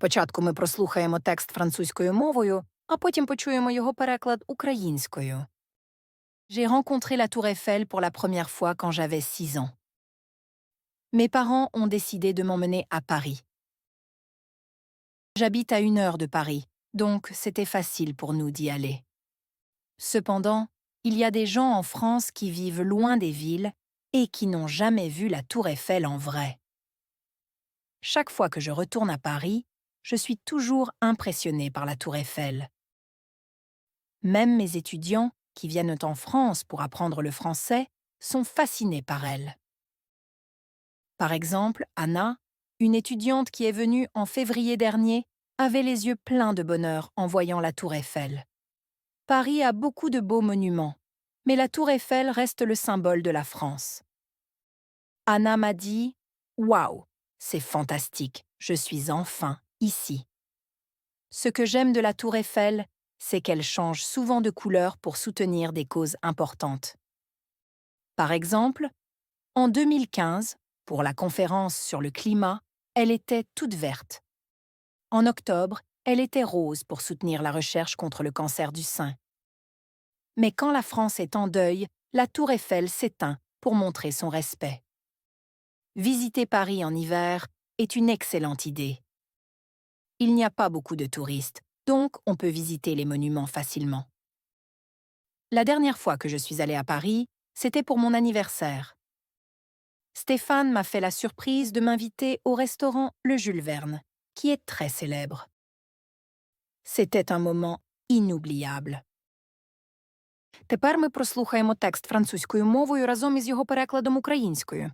Спочатку ми прослухаємо текст французькою мовою, а потім почуємо його переклад українською. J'ai rencontré la Tour Eiffel pour la première fois quand j'avais 6 ans. Mes parents ont décidé de m'emmener à Paris. J'habite à une heure de Paris, donc c'était facile pour nous d'y aller. Cependant, il y a des gens en France qui vivent loin des villes et qui n'ont jamais vu la Tour Eiffel en vrai. Chaque fois que je retourne à Paris, je suis toujours impressionné par la Tour Eiffel. Même mes étudiants, qui viennent en France pour apprendre le français, sont fascinés par elle. Par exemple, Anna, une étudiante qui est venue en février dernier, avait les yeux pleins de bonheur en voyant la Tour Eiffel. Paris a beaucoup de beaux monuments, mais la Tour Eiffel reste le symbole de la France. Anna m'a dit Waouh, c'est fantastique, je suis enfin ici. Ce que j'aime de la Tour Eiffel, c'est qu'elle change souvent de couleur pour soutenir des causes importantes. Par exemple, en 2015, pour la conférence sur le climat, elle était toute verte. En octobre, elle était rose pour soutenir la recherche contre le cancer du sein. Mais quand la France est en deuil, la tour Eiffel s'éteint pour montrer son respect. Visiter Paris en hiver est une excellente idée Il n'y a pas beaucoup de touristes, donc on peut visiter les monuments facilement. La dernière fois que je suis allée à Paris, c'était pour mon anniversaire. Stéphane m'a fait la surprise de m'inviter au restaurant Le Jules Verne, qui est très célèbre. C'était un moment inoubliable. Тепер ми прослухаємо текст французькою мовою разом із його перекладом українською.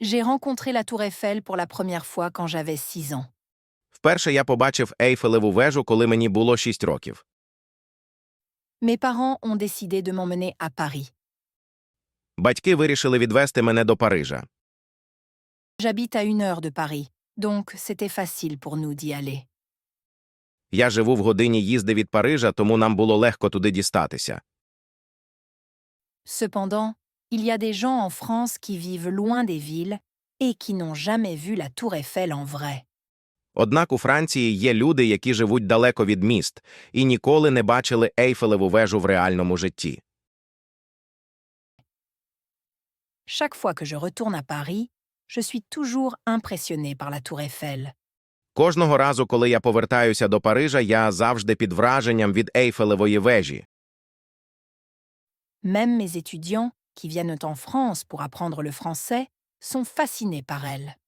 J'ai rencontré la Tour Eiffel pour la première fois quand j'avais 6 ans. Вперше я побачив Ейфелеву вежу, коли мені було 6 років. Mes parents ont décidé de m'emmener à Paris. Батьки вирішили відвести мене до Парижа. J'habite à une heure de Paris, donc c'était facile pour nous d'y aller. Я живу в годині їзди від Парижа, тому нам було легко туди дістатися. Cependant, il y a des gens en France qui vivent loin des villes et qui n'ont jamais vu la Tour Eiffel en vrai. Однак у Франції є люди, які живуть далеко від міст і ніколи не бачили Ейфелеву вежу в реальному житті. Chaque fois que je retourne à Paris, je suis toujours impressionné par la Tour Eiffel. Кожного разу, коли я повертаюся до Парижа, я завжди під враженням від Ейфелевої вежі. Même mes étudiants, qui viennent en France pour apprendre le français, sont fascinés par elle.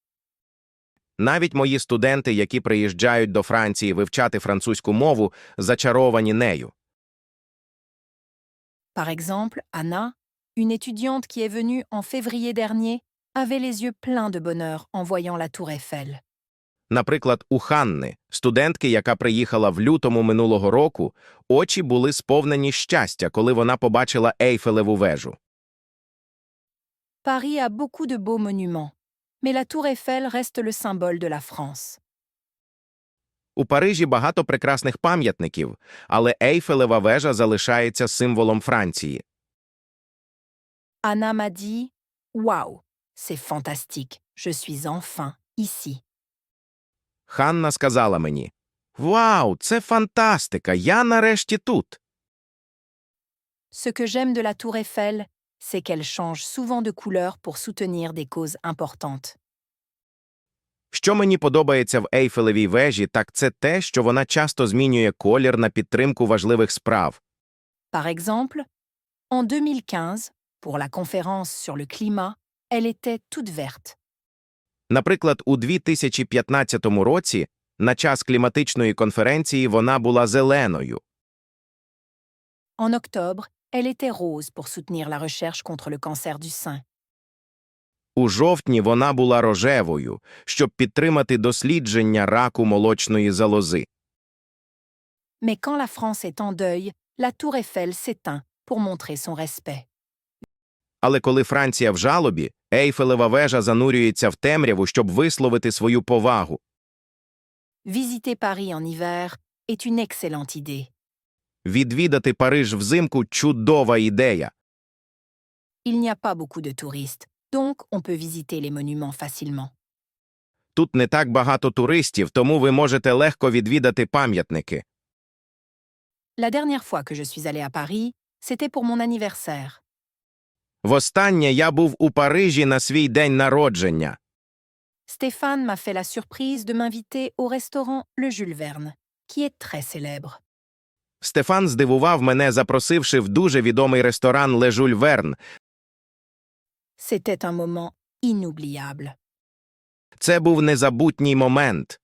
Навіть мої студенти, які приїжджають до Франції вивчати французьку мову, зачаровані нею. Par exemple, Anna, une étudiante qui est venue en février dernier, avait les yeux pleins de bonheur en voyant la Tour Eiffel. Наприклад, у Ханни, студентки, яка приїхала в лютому минулого року, очі були сповнені щастя, коли вона побачила Ейфелеву вежу. Paris a beaucoup de beaux monuments, mais la Tour Eiffel reste le symbole de la France. У Парижі багато прекрасних пам'ятників, але Ейфелева вежа залишається символом Франції. Anna m'a dit Waouh, c'est fantastique, je suis enfin ici. Ханна сказала мені: Вау, це фантастика! Я нарешті тут. Ce que j'aime de la Tour Eiffel, c'est qu'elle change souvent de couleur pour soutenir des causes importantes. Що мені подобається в Ейфелевій вежі, так це те, що вона часто змінює колір на підтримку важливих справ. Par exemple, en 2015, pour la conférence sur le climat, elle était toute verte. Наприклад, у 2015 році на час кліматичної конференції вона була зеленою. En octobre, elle était rose pour soutenir la recherche contre le cancer du sein. У жовтні вона була рожевою, щоб підтримати дослідження раку молочної залози. Mais quand la France est en deuil, la Tour Eiffel s'éteint pour montrer son respect. Але коли Франція в жалобі, Ейфелева вежа занурюється в темряву, щоб висловити свою повагу. Visiter Paris en hiver est une excellente idée. Відвідати Париж взимку чудова ідея. Il n'y a pas beaucoup de touristes, donc on peut visiter les monuments facilement. Тут не так багато туристів, тому ви можете легко відвідати пам'ятники. La dernière fois que je suis allée à Paris, c'était pour mon anniversaire. Востаннє я був у Парижі на свій день народження. Stéphane m'a fait la surprise de m'inviter au restaurant Le Jules Verne, qui est très célèbre. Стефан здивував мене, запросивши в дуже відомий ресторан Ле Жюль Верн. C'était un moment inoubliable. Це був незабутній момент.